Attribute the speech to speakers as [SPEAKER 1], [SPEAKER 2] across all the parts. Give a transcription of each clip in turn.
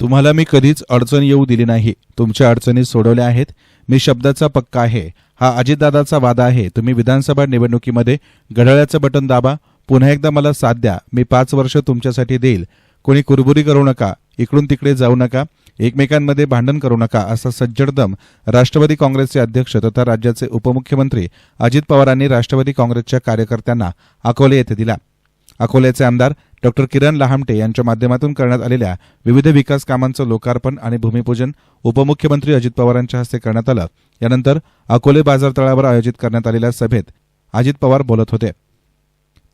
[SPEAKER 1] तुम्हाला मी कधीच अडचण येऊ दिली नाही. तुमच्या अडचणी सोडवल्या आहेत. मी शब्दाचा पक्का आहे. हा अजितदादाचा वादा आहे. तुम्ही विधानसभा निवडणुकीमध्ये घड्याळ्याचं बटन दाबा. पुन्हा एकदा मला साथ द्या. मी पाच वर्ष तुमच्यासाठी देईल. कोणी कुरबुरी करू नका. इकडून तिकडे जाऊ नका. एकमेकांमध्ये भांडण करू नका असा सज्जडदम राष्ट्रवादी काँग्रेसचे अध्यक्ष तथा राज्याचे उपमुख्यमंत्री अजित पवारांनी राष्ट्रवादी काँग्रेसच्या कार्यकर्त्यांना अकोले येथे दिला. अकोल्याचे आमदार डॉक्टर किरण लहामटे यांच्या माध्यमातून करण्यात आलेल्या विविध विकास कामांचं लोकार्पण आणि भूमिपूजन उपमुख्यमंत्री अजित पवारांच्या हस्ते करण्यात आलं. यानंतर अकोले बाजार तळावर आयोजित करण्यात आलेल्या सभेत अजित पवार बोलत होते.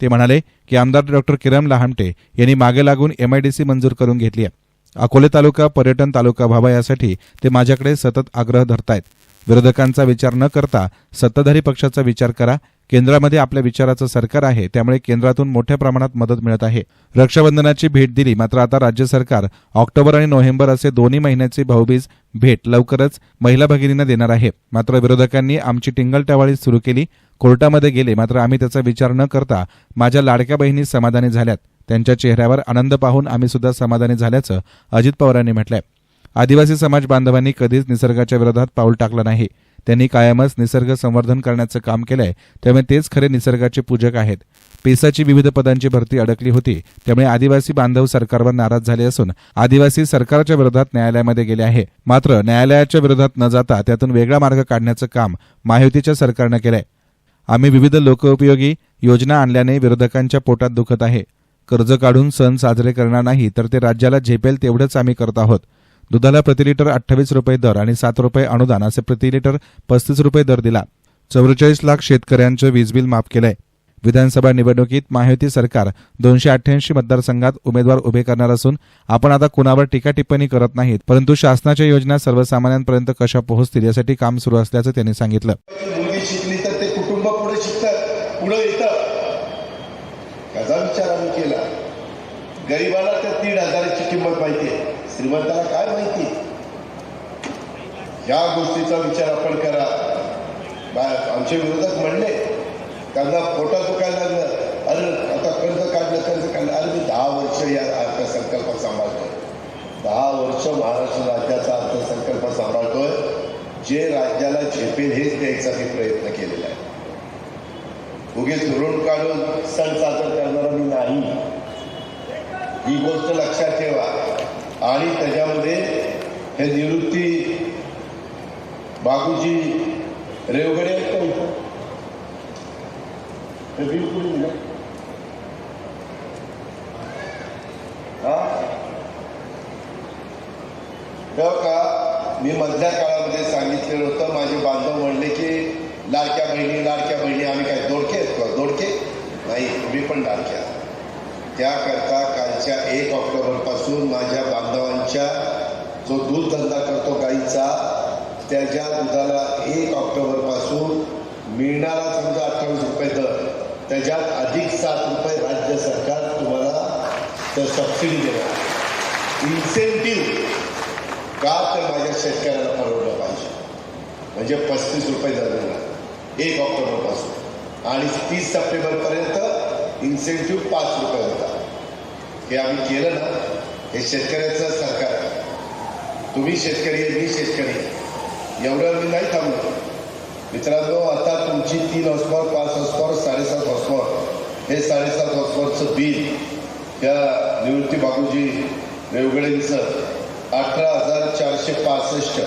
[SPEAKER 1] ते म्हणाले की आमदार डॉक्टर किरण लहामटे यांनी मागे लागून एमआयडीसी मंजूर करून घेतली आहे. अकोले तालुका पर्यटन तालुका व्हावा यासाठी ते माझ्याकडे सतत आग्रह धरतायत. विरोधकांचा विचार न करता सत्ताधारी पक्षाचा विचार करा केंद्रामध्ये आपल्या विचाराचं सरकार आहे त्यामुळे केंद्रातून मोठ्या प्रमाणात मदत मिळत आहे. रक्षाबंधनाची भेट दिली मात्र आता राज्य सरकार ऑक्टोबर आणि नोव्हेंबर असे दोन्ही महिन्याची भाऊबीज भेट लवकरच महिला भगिनींना देणार आहे. मात्र विरोधकांनी आमची टिंगलटावाळी सुरू केली कोर्टामध्ये गेले मात्र आम्ही त्याचा विचार न करता माझ्या लाडक्या बहिणी समाधानी झाल्यात. त्यांच्या चेहऱ्यावर आनंद पाहून आम्ही सुद्धा समाधानी झाल्याचं अजित पवारांनी म्हटलंय. आदिवासी समाज बांधवांनी कधीच निसर्गाच्या विरोधात पाऊल टाकलं नाही. त्यांनी कायमच निसर्ग संवर्धन करण्याचं काम केलंय त्यामुळे तेच खरे निसर्गाचे पूजक आहेत. पेसाची विविध पदांची भरती अडकली होती त्यामुळे आदिवासी बांधव सरकारवर नाराज झाले असून आदिवासी सरकारच्या विरोधात न्यायालयामध्ये गेले आहे. मात्र न्यायालयाच्या विरोधात न जाता त्यातून वेगळा मार्ग काढण्याचं काम महायुतीच्या सरकारनं केलंय. आम्ही विविध लोकोपयोगी योजना आणल्याने विरोधकांच्या पोटात दुखत आहे. कर्ज काढून सण साजरे करणार नाही तर ते राज्याला झेपेल तेवढंच आम्ही करत आहोत. दुधाला प्रतिलिटर अठ्ठावीस रुपये दर आणि सात रुपये अनुदान असे प्रतिलिटर पस्तीस रुपये दर दिला. चौवेचाळीस लाख शेतकऱ्यांचं वीज बिल माफ केलंय विधानसभा निवडणुकीत महायुती सरकार दोनशे अठ्ठ्याऐंशी मतदारसंघात उमेदवार उभे करणार असून आपण आता कुणावर टीका टिप्पणी करत नाहीत परंतु शासनाच्या योजना सर्वसामान्यांपर्यंत कशा पोहोचतील यासाठी काम सुरू असल्याचं त्यांनी सांगितलं
[SPEAKER 2] मुलगी शिकली तर ते कुटुंब पुढे शिकतं पुढे येतं त्याचा विचार आम्ही केला गरीबाला त्या तीन हजाराची किंमत माहिती आहे. श्रीमंताला काय माहिती या गोष्टीचा विचार आपण करा. आमचे विरोधक म्हणले त्यांना पोटात दुखायला लागलं. अरे आता कर्ज काढलं कर्ज काढलं. अरे मी दहा वर्ष या अर्थसंकल्प सांभाळतोय. दहा वर्ष महाराष्ट्र राज्याचा अर्थसंकल्प सांभाळतोय. जे राज्याला झेपेल हेच द्यायचा प्रयत्न केलेला आहे. उगीच ऋण काढून सण साजरा करणारा मी नाही. ही गोष्ट लक्षात ठेवा. आणि त्याच्यामध्ये हे निवृत्ती बाबूजी रेवगडे का हा का मी मधल्या काळामध्ये सांगितलेलं होतं माझे बांधव म्हणले की लाडक्या बहिणी लाडक्या बहिणी आम्ही काय दोडके आहेत का? दोडके? नाही तुम्ही पण लाडक्या त्याकरता मागच्या एक ऑक्टोबरपासून माझ्या बांधवांच्या जो दूध धंदा करतो गाईचा त्याच्या दुधाला एक ऑक्टोबरपासून मिळणारा समजा अठ्ठावीस रुपये दर त्याच्यात अधिक सात रुपये राज्य सरकार तुम्हाला तर सबसिडी देणार इन्सेंटिव्ह का तर माझ्या शेतकऱ्याला परवडलं पाहिजे. म्हणजे पस्तीस रुपये दर देणार एक ऑक्टोबरपासून. आणि तीस सप्टेंबरपर्यंत इन्सेंटिव्ह पाच रुपये होता हे आम्ही केलं ना हे शेतकऱ्याचं सरकार. तुम्ही शेतकरी मी शेतकरी एवढं मी नाही थांबलो. मित्रांनो आता तुमची तीन हॉस्पॉर पाच हॉस्पॉर साडेसात हॉस्पॉर हे साडेसात हॉस्पॉरचं बिल या निवृत्ती बाबूजी रेवगडेंचं अठरा हजार चारशे पासष्ट.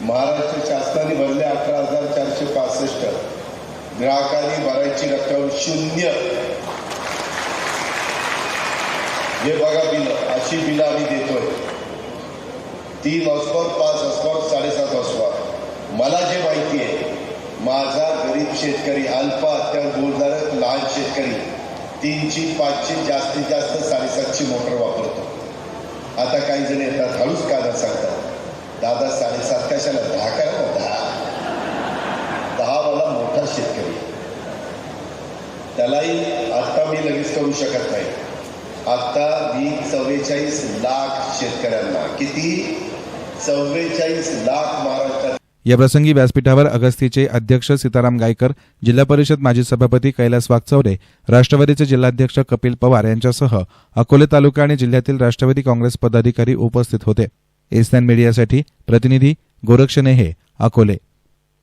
[SPEAKER 2] महाराष्ट्र शासनाने भरले अठरा हजार चारशे पासष्ट. ग्राहकांनी भरायची रक्कम शून्य. हे बघा बिलं अशी बिलं आम्ही देतोय. तीन हॉस्पॉर पाच हॉस्पॉर साडेसात हॉस्पॉर मला जे माहिती आहे माझा गरीब शेतकरी अल्प अत्यंत दूरधारक लहान शेतकरी तीनची पाचची जास्तीत जास्त साडेसातची मोटर वापरतो. आता काही जण येतात हळूच कादा सांगतात. दादा साडेसात कशाला? दहा करा ना दहा. दहा वाला मोठा शेतकरी. त्यालाही आता मी लगेच करू शकत नाही. आता मी चव्वेचाळीस लाख शेतकऱ्यांना किती? चव्वेचाळीस लाख महाराष्ट्रात
[SPEAKER 1] याप्रसंगी व्यासपीठावर अगस्तीचे अध्यक्ष सीताराम गायकर जिल्हा परिषद माजी सभापती कैलास वागचौरे राष्ट्रवादीचे जिल्हाध्यक्ष कपिल पवार यांच्यासह अकोले तालुका आणि जिल्ह्यातील राष्ट्रवादी काँग्रेस पदाधिकारी उपस्थित होते. एसनॅन मीडियासाठी प्रतिनिधी गोरक्ष नेहे अकोले.